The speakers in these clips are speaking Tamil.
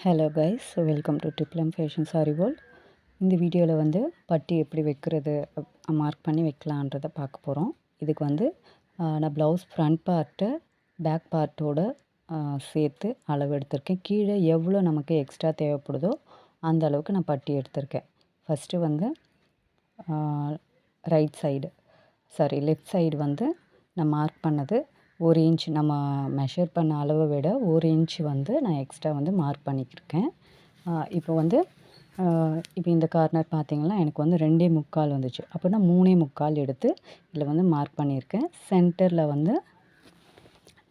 Hello guys welcome to triplum fashion sari world இந்த வீடியோவில் வந்து பட்டி எப்படி வைக்கிறது மார்க் பண்ணி வைக்கலான்றதை பார்க்க போகிறோம் இதுக்கு வந்து நான் ப்ளவுஸ் ஃப்ரண்ட் பார்ட்டு பேக் பார்ட்டோட சேர்த்து அளவு எடுத்திருக்கேன் கீழே எவ்வளோ நமக்கு எக்ஸ்ட்ரா தேவைப்படுதோ அந்த அளவுக்கு நான் பட்டி எடுத்திருக்கேன். ஃபஸ்ட்டு வந்து right side sorry left side வந்து நான் மார்க் பண்ணது ஒரு இன்ச் நம்ம மெஷர் பண்ண அளவை விட ஒரு இன்ச் வந்து நான் எக்ஸ்ட்ரா வந்து மார்க் பண்ணிக்கிருக்கேன். இப்போ வந்து இப்போ இந்த கார்னர் பார்த்திங்கன்னா எனக்கு வந்து ரெண்டே முக்கால் வந்துச்சு. அப்படின்னா மூணே முக்கால் எடுத்து இதில் வந்து மார்க் பண்ணியிருக்கேன். சென்டரில் வந்து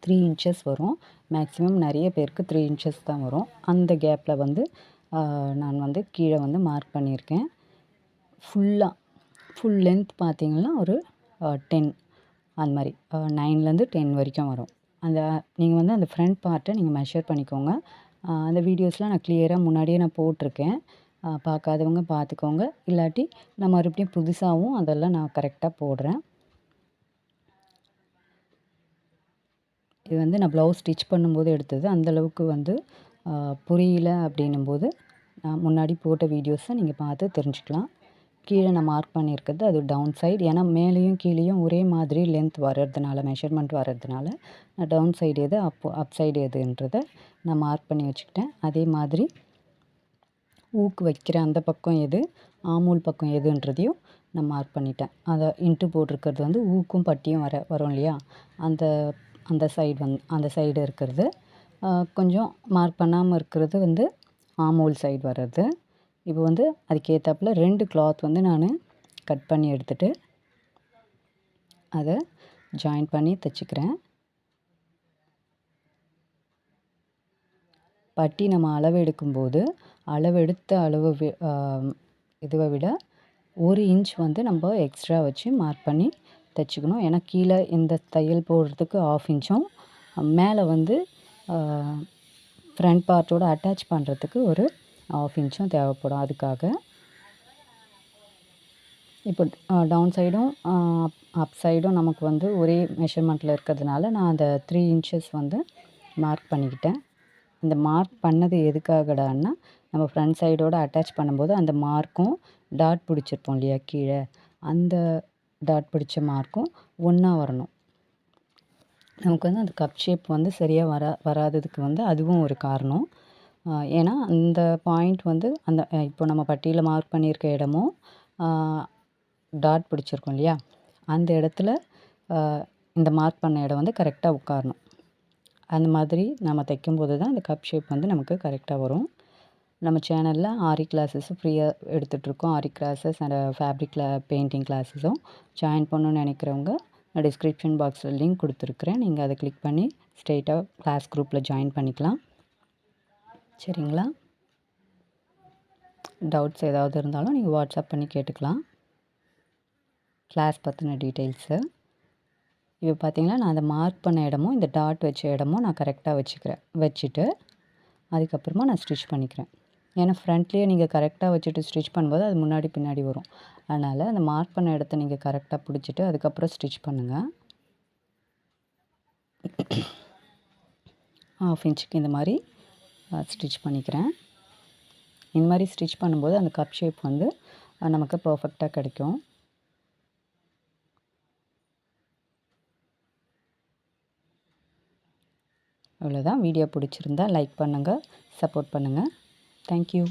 த்ரீ இன்ச்சஸ் வரும். மேக்ஸிமம் நிறைய பேருக்கு த்ரீ இன்ச்சஸ் தான் வரும். அந்த கேப்பில் வந்து நான் வந்து கீழே வந்து மார்க் பண்ணியிருக்கேன். ஃபுல்லாக ஃபுல் லென்த் பார்த்திங்கன்னா ஒரு டென் அந்த மாதிரி. நைன்லேருந்து டென் வரைக்கும் வரும். அந்த நீங்கள் வந்து அந்த ஃப்ரண்ட் பார்ட்டை நீங்கள் மெஷர் பண்ணிக்கோங்க. அந்த வீடியோஸ்லாம் நான் கிளியராக முன்னாடியே நான் போட்டிருக்கேன். பார்க்காதவங்க பார்த்துக்கோங்க. இல்லாட்டி நான் மறுபடியும் புதுசாகவும் அதெல்லாம் நான் கரெக்டாக போடுறேன். இது வந்து நான் ப்ளவுஸ் ஸ்டிச் பண்ணும்போது எடுத்தது. அந்தளவுக்கு வந்து புரியல அப்படின்னும்போது நான் முன்னாடி போட்ட வீடியோஸை நீங்கள் பார்த்து தெரிஞ்சுக்கலாம். கீழே நான் மார்க் பண்ணியிருக்கிறது அது டவுன் சைடு ஏன்னா மேலேயும் கீழேயும் ஒரே மாதிரி லென்த் வர்றதுனால மெஷர்மெண்ட் வர்றதுனால நான் டவுன் சைடு எது அப் அப் சைடு எதுன்றதை நான் மார்க் பண்ணி வச்சுக்கிட்டேன். அதே மாதிரி ஊக்கு வைக்கிற அந்த பக்கம் எது ஆமூல் பக்கம் எதுன்றதையும் நான் மார்க் பண்ணிட்டேன். அதை இன்ட்டு போட்டிருக்கிறது வந்து ஊக்கும் பட்டியும் வர வரும் இல்லையா? அந்த அந்த சைடு வந் அந்த சைடு இருக்கிறது. கொஞ்சம் மார்க் பண்ணாமல் இருக்கிறது வந்து ஆமூல் சைடு வர்றது. இப்போ வந்து அதுக்கேற்றாப்புல ரெண்டு கிளாத் வந்து நான் கட் பண்ணி எடுத்துகிட்டு அதை ஜாயின் பண்ணி தைச்சிக்கிறேன். பட்டி நம்ம அளவு எடுக்கும்போது அளவெடுத்த அளவு இதுவை விட ஒரு இன்ச் வந்து நம்ம எக்ஸ்ட்ரா வச்சு மார்க் பண்ணி தைச்சிக்கணும். ஏன்னா கீழே இந்த தையல் போடுறதுக்கு ஆஃப் இன்ச்சும் மேலே வந்து ஃப்ரண்ட் பார்ட்டோடு அட்டாச் பண்ணுறதுக்கு ஒரு ஆஃப் இன்ச்சும் தேவைப்படும். அதுக்காக இப்போ டவுன் சைடும் அப் சைடும் நமக்கு வந்து ஒரே மெஷர்மெண்ட்டில் இருக்கிறதுனால நான் அந்த த்ரீ இன்ச்சஸ் வந்து மார்க் பண்ணிக்கிட்டேன். இந்த மார்க் பண்ணது எதுக்காகடான்னா நம்ம ஃப்ரண்ட் சைடோடு அட்டாச் பண்ணும்போது அந்த மார்க்கும் டாட் பிடிச்சிருப்போம் இல்லையா கீழே. அந்த டாட் பிடிச்ச மார்க்கும் ஒன்றா வரணும். நமக்கு வந்து அந்த கப் ஷேப் வந்து சரியாக வரா வராததுக்கு வந்து அதுவும் ஒரு காரணம். ஏன்னா அந்த பாயிண்ட் வந்து அந்த இப்போ நம்ம பட்டியில் மார்க் பண்ணியிருக்க இடமும் டாட் பிடிச்சிருக்கோம் இல்லையா? அந்த இடத்துல இந்த மார்க் பண்ண இடம் வந்து கரெக்டாக உட்காரணும். அந்த மாதிரி நம்ம தைக்கும்போது தான் அந்த கப் ஷேப் வந்து நமக்கு கரெக்டாக வரும். நம்ம சேனலில் ஆரி கிளாஸஸும் ஃப்ரீயாக எடுத்துகிட்ருக்கோம் ஆரி கிளாஸஸ் அண்ட் ஃபேப்ரிக்கில் பெயிண்டிங் கிளாஸஸும் ஜாயின் பண்ணணுன்னு நினைக்கிறவங்க நான் டிஸ்கிரிப்ஷன் பாக்ஸில் லிங்க் கொடுத்துருக்குறேன். நீங்கள் அதை கிளிக் பண்ணி ஸ்ட்ரெயிட்டாக கிளாஸ் குரூப்பில் ஜாயின் பண்ணிக்கலாம். சரிங்களா? டவுட்ஸ் ஏதாவது இருந்தாலும் நீங்கள் வாட்ஸ்அப் பண்ணி கேட்டுக்கலாம். கிளாஸ் பற்றின டீட்டெயில்ஸு இப்போ பார்த்தீங்கன்னா நான் அந்த மார்க் பண்ண இடமும் இந்த டாட் வச்ச இடமும் நான் கரெக்டாக வச்சுக்கிறேன். வச்சுட்டு அதுக்கப்புறமா நான் ஸ்டிச் பண்ணிக்கிறேன். ஏன்னா ஃப்ரண்ட்லேயே நீங்கள் கரெக்டாக வச்சுட்டு ஸ்டிச் பண்ணும்போது அது முன்னாடி பின்னாடி வரும். அதனால் அந்த மார்க் பண்ண இடத்த நீங்கள் கரெக்டாக பிடிச்சிட்டு அதுக்கப்புறம் ஸ்டிச் பண்ணுங்கள் ஆஃப் இன்ச்சுக்கு இந்த மாதிரி ஸ்டிச் பண்ணிக்கிறேன். இந்த மாதிரி ஸ்டிச் பண்ணும்போது அந்த கப் ஷேப் வந்து நமக்கு பர்ஃபெக்டாக கிடைக்கும். அவ்வளோதான் வீடியோ பிடிச்சிருந்தா லைக் பண்ணுங்கள் சப்போர்ட் பண்ணுங்கள் தேங்க்யூ